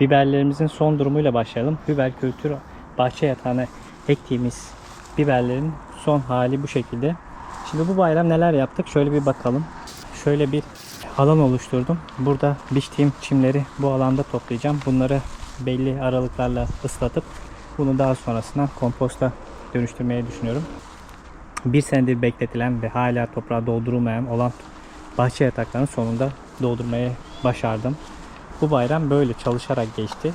Biberlerimizin son durumuyla başlayalım. Biber kültür bahçe yatağına ektiğimiz biberlerin son hali bu şekilde. Şimdi bu bayram neler yaptık? Şöyle bir bakalım. Şöyle bir alan oluşturdum. Burada biçtiğim çimleri bu alanda toplayacağım. Bunları belli aralıklarla ıslatıp bunu daha sonrasında komposta dönüştürmeyi düşünüyorum. Bir senedir bekletilen ve hala toprağa doldurulmayan olan bahçe yataklarını sonunda doldurmayı başardım. Bu bayram böyle çalışarak geçti.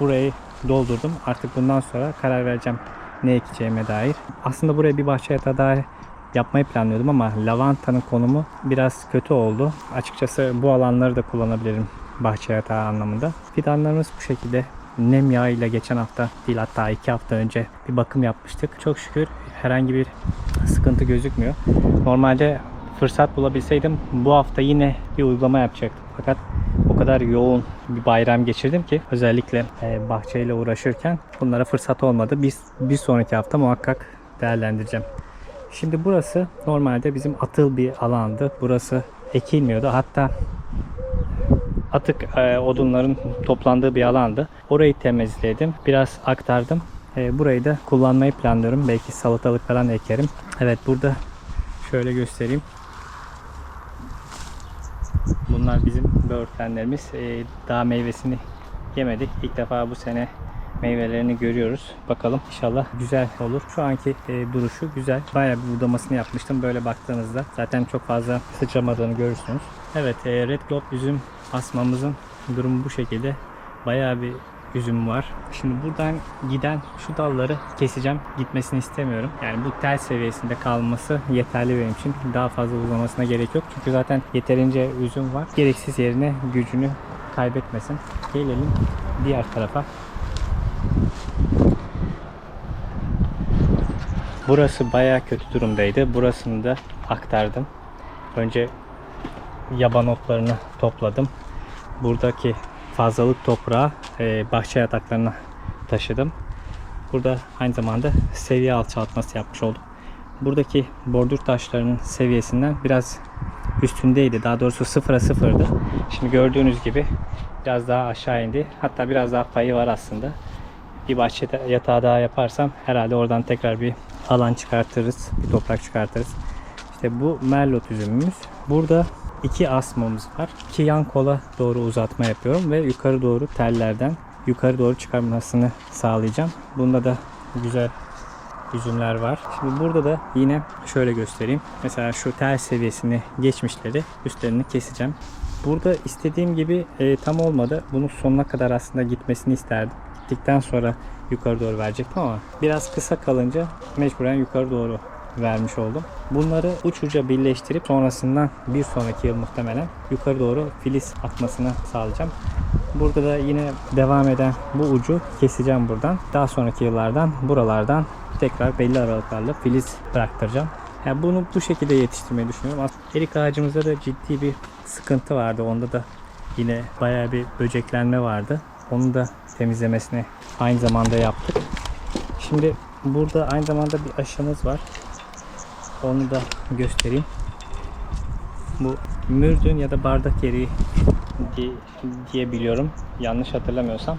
Burayı doldurdum. Artık bundan sonra karar vereceğim ne ekeceğime dair. Aslında buraya bir bahçe yatağı daha yapmayı planlıyordum ama lavantanın konumu biraz kötü oldu. Açıkçası bu alanları da kullanabilirim bahçe yatağı anlamında. Fidanlarımız bu şekilde nem yağıyla geçen hafta değil hatta iki hafta önce bir bakım yapmıştık. Çok şükür herhangi bir sıkıntı gözükmüyor. Normalde fırsat bulabilseydim bu hafta yine bir uygulama yapacaktım. Fakat o kadar yoğun bir bayram geçirdim ki özellikle e, bahçeyle uğraşırken bunlara fırsat olmadı. Biz bir sonraki hafta muhakkak değerlendireceğim. Şimdi burası normalde bizim atıl bir alandı. Burası ekilmiyordu. Hatta atık e, odunların toplandığı bir alandı. Orayı temizledim. Biraz aktardım. E, burayı da kullanmayı planlıyorum. Belki salatalık falan ekerim. Evet burada şöyle göstereyim. Bunlar bizim böğürtlenlerimiz. E, daha meyvesini yemedik. İlk defa bu sene meyvelerini görüyoruz. Bakalım inşallah güzel olur. Şu anki e, duruşu güzel. Bayağı bir budamasını yapmıştım. Böyle baktığınızda zaten çok fazla sıçramadığını görürsünüz. Evet e, Red Globe üzüm asmamızın durumu bu şekilde. Bayağı bir üzüm var. Şimdi buradan giden şu dalları keseceğim. Gitmesini istemiyorum. Yani bu tel seviyesinde kalması yeterli benim için. Daha fazla uzamasına gerek yok. Çünkü zaten yeterince üzüm var. Gereksiz yerine gücünü kaybetmesin. Gelelim diğer tarafa. Burası bayağı kötü durumdaydı. Burasını da aktardım. Önce yaban otlarını topladım. Buradaki fazlalık toprağı e, bahçe yataklarına taşıdım. Burada aynı zamanda seviye alçaltması yapmış oldum. Buradaki bordür taşlarının seviyesinden biraz üstündeydi. Daha doğrusu sıfıra sıfırdı. Şimdi gördüğünüz gibi biraz daha aşağı indi. Hatta biraz daha payı var aslında. Bir bahçe yatağı daha yaparsam herhalde oradan tekrar bir alan çıkartırız. Bir toprak çıkartırız. İşte bu merlot üzümümüz. Burada iki asmamız var. İki yan kola doğru uzatma yapıyorum ve yukarı doğru tellerden yukarı doğru çıkarmasını sağlayacağım. Bunda da güzel üzümler var. Şimdi burada da yine şöyle göstereyim. Mesela şu tel seviyesini geçmişleri üstlerini keseceğim. Burada istediğim gibi e, tam olmadı. Bunun sonuna kadar aslında gitmesini isterdim. Gittikten sonra yukarı doğru verecektim ama biraz kısa kalınca mecburen yukarı doğru vermiş oldum. Bunları uç uca birleştirip sonrasından bir sonraki yıl muhtemelen yukarı doğru filiz atmasını sağlayacağım. Burada da yine devam eden bu ucu keseceğim buradan. Daha sonraki yıllardan buralardan tekrar belli aralıklarla filiz bıraktıracağım. Yani bunu bu şekilde yetiştirmeyi düşünüyorum. Erik ağacımızda da ciddi bir sıkıntı vardı. Onda da yine bayağı bir böceklenme vardı. Onu da temizlemesini aynı zamanda yaptık. Şimdi burada aynı zamanda bir aşımız var. Onu da göstereyim. Bu mürdün ya da bardak eriği diye, biliyorum. Yanlış hatırlamıyorsam.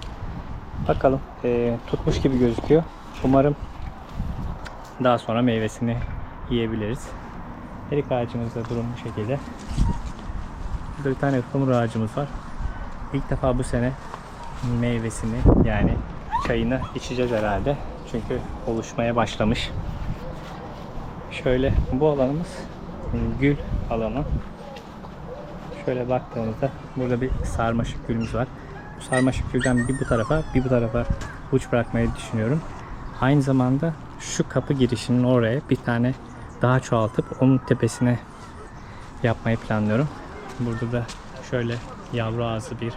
Bakalım. Ee, tutmuş gibi gözüküyor. Umarım daha sonra meyvesini yiyebiliriz. Erik ağacımızda durum bu şekilde. Burada bir tane ıhlamur ağacımız var. İlk defa bu sene meyvesini yani çayını içeceğiz herhalde. Çünkü oluşmaya başlamış. Şöyle bu alanımız gül alanı. Şöyle baktığımızda burada bir sarmaşık gülümüz var. Bu sarmaşık gülden bir bu tarafa bir bu tarafa uç bırakmayı düşünüyorum. Aynı zamanda şu kapı girişinin oraya bir tane daha çoğaltıp onun tepesine yapmayı planlıyorum. Burada da şöyle yavru ağzı bir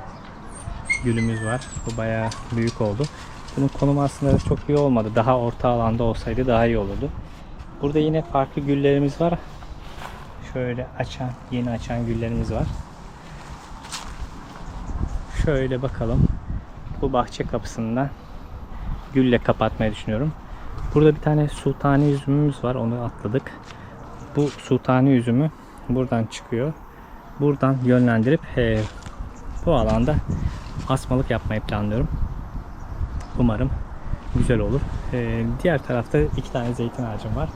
gülümüz var. Bu bayağı büyük oldu. Bunun konumu aslında çok iyi olmadı. Daha orta alanda olsaydı daha iyi olurdu. Burada yine farklı güllerimiz var. Şöyle açan, yeni açan güllerimiz var. Şöyle bakalım. Bu bahçe kapısından gülle kapatmayı düşünüyorum. Burada bir tane sultani üzümümüz var. Onu atladık. Bu sultani üzümü buradan çıkıyor. Buradan yönlendirip e, bu alanda asmalık yapmayı planlıyorum. Umarım güzel olur. Ee, diğer tarafta iki tane zeytin ağacım var.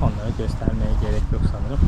Onları göstermeye gerek yok sanırım.